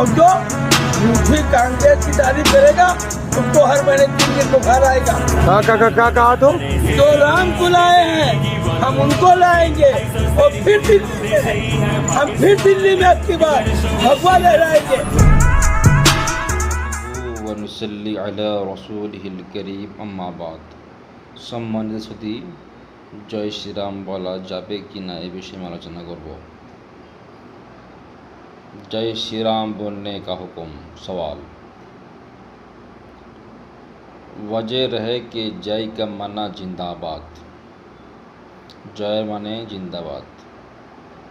اور جو یوں بھی کانگریس کی تعریف کرے گا تم کو ہر مہینے تین دن بخار آئے گا کہا کہا تو جو رام کو لائے ہیں ہم ان کو لائیں گے اور پھر دلی میں ہم پھر دلی میں اب کی بار بھگوا لہرائیں گے ونسلی علی رسولہ الکریم اما بعد سمانی سدی جائش رام বলা جابے کی نائے এ مالا আলোচনা گربو جے شری رام بولنے کا حکم، سوال۔ وجہ رہے کہ جے کا منع جندہ آباد۔ جے معنی جندہ بات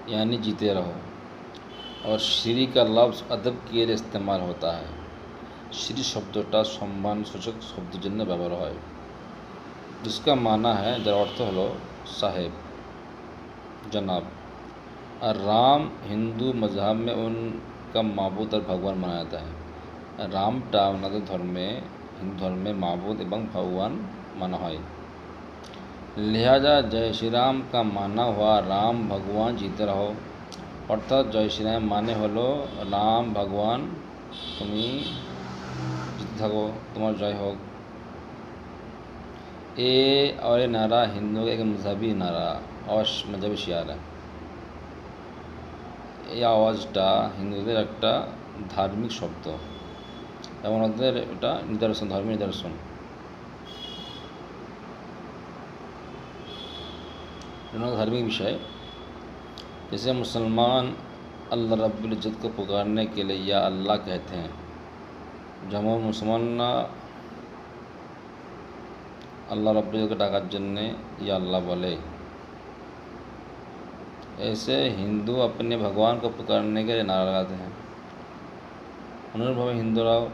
یعنی جیتے رہو۔ اور شری کا لفظ ادب کے لیے استعمال ہوتا ہے۔ شری شبدوٹا سمبان سوچک শব্দের جنہ بیبر ہوئے۔ جس کا معنی ہے جرورت ہلو صاحب، جناب۔ رام ہندو مذہب میں ان کا معبود اور بھگوان مانا جاتا ہے۔ رام ٹا کے دھرم میں، ہندو دھرم میں معبود اب بھگوان مانا ہوئی لہذا جے شری رام کا مانا ہوا رام بھگوان جیت رہو۔ ارتھا جے شری رام مانے ہو لو رام بھگوان تمہیں جیتے تمہار جئے ہو۔ اے اور نعرہ ہندو کا ایک مذہبی نعرہ اور مذہبی ہے۔ এই আওয়াজটা হিন্দুদের একটা ধার্মিক শব্দ। এবং ওদের এটা নিদর্শন، ধর্মীয় নিদর্শন। ধার্মিক বিষয়। جیسے مسلمان اللہ رب العزت کو پکارنے کے لیے یا اللہ کہتے ہیں جب ہم مسلمان اللہ رب العزت کو ڈاکہ جن نے یا اللہ بولے ایسے ہندو اپنے بھگوان کو پکارنے کے لیے نعرہ لگاتے ہیں۔ অনুরূপ ভাবে হিন্দুরাও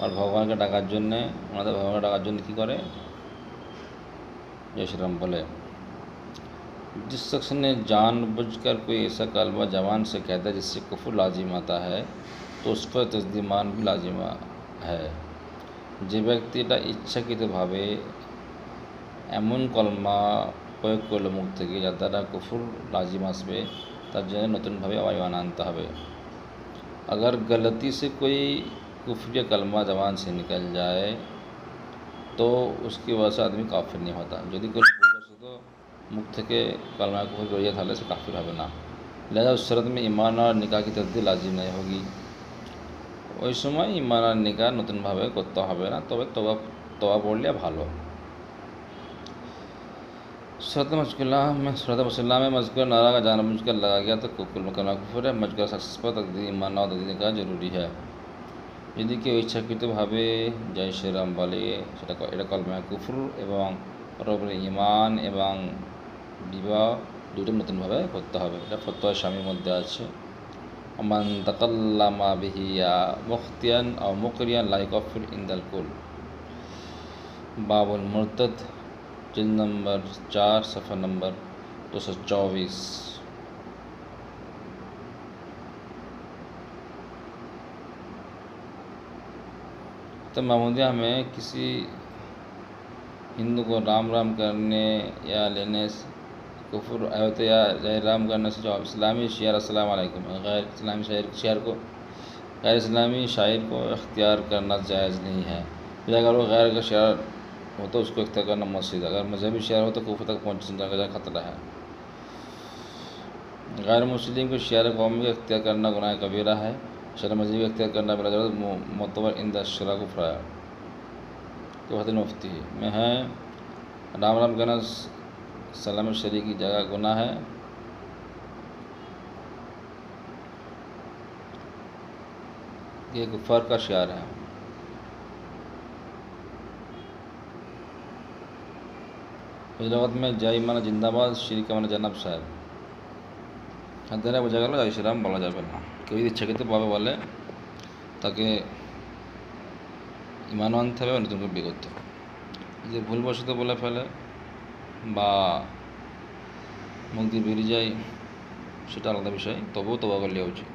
আর ভগবানকে ডাকার জন্যে ওনাদের ভগবানকে ডাকার জন্য কী করে জয় শ্রীরাম বলে جس شخص نے جان بوجھ کر کوئی ایسا کلمہ جوان سے کہتا ہے جس سے کفر لازم آتا ہے، تو اس پر تسلیمان بھی لازم ہے۔ যে ব্যক্তিটা ইচ্ছাকৃতভাবে এমন কলমা প্রয়োগ মুক্ত থেকে যার দ্বারা কুফুর লাজিম আসবে، তার জন্য নতুনভাবে আয়মান আনতে হবে। اگر غلطی سے کوئی کفر یا کلمہ زبان سے نکل جائے تو اس کی وجہ سے آدمی کافر نہیں ہوتا যদি کوئی تو مکت کے کلمہ کفر کو یہ حالے سے کافر ہوگا نا لہذا اس صورت میں ایمان اور نکاح کی تبدیل لازم نہیں ہوگি ওই সময় ইমান আর নিকা নতুনভাবে করতে হবে না، তবে তোবা তোবা পড়লে ভালো। صورت مشکلہ میں صورت مشکلہ میں مذکر نعرہ کا جانب مشکل لگا گیا تو کل مکمہ کفر ہے۔ مشکل سکس پر تقدیر ایمان اور تقدیر کا ضروری ہے۔ یدی کہ اچھا کتب ہبے جے شری رام والے এরকল میں কুফর এবং পরবরে ইমান এবং বিবাহ দুটোর নতুনভাবে করতে হবে এটা ফতোয়া شامی مدی আছে মান তাকাল্লামা বিহিয়া মুখতিয়ান ও মুকরিয়ান লাইক অফির ইন্দাল কুল باب المرتد۔ جن نمبر، چار صفحہ نمبر دو سو چوبیس۔ تو معمودیہ میں کسی ہندو کو رام رام کرنے یا لینے سے، کفر ایوتیا رام کرنے سے جواب، اسلامی شعر، السلام علیکم۔ غیر اسلامی شعر شعر کو، غیر اسلامی شاعر کو اختیار کرنا جائز نہیں ہے۔ اگر وہ غیر کا شعر وہ تو اس کو اختیار کرنا مسجد اگر مذہبی شہر ہو تو کوفہ تک پہنچنے کا خطرہ ہے۔ غیر مسلم کو شعر قوم کا اختیار کرنا گناہ کبیرہ ہے۔ شہر مذہبی اختیار کرنا بلا معتبر ان دشرا کو فرایا تو حد مفتی، میں ہے رام رام کہنا، سلام شریک کی جگہ گناہ ہے۔ یہ کفر کا شعر ہے۔ হজরত মে জাই মানে জিন্দাবাদ শ্রী মানে জানাব সাহেব। হাত দ্বারা বোঝা গেল জয় শ্রীরাম বলা যাবে না। কেউ যদি ইচ্ছাকৃতভাবে বলে, তাকে ইমানও আনতে হবে নতুন করে বিয়ে করতে হবে। যদি ভুলবশত বলে ফেলে বা মুখ দিয়ে বেরিয়ে যায়, সেটা আলাদা বিষয়। তবুও তবা করলে উচিত।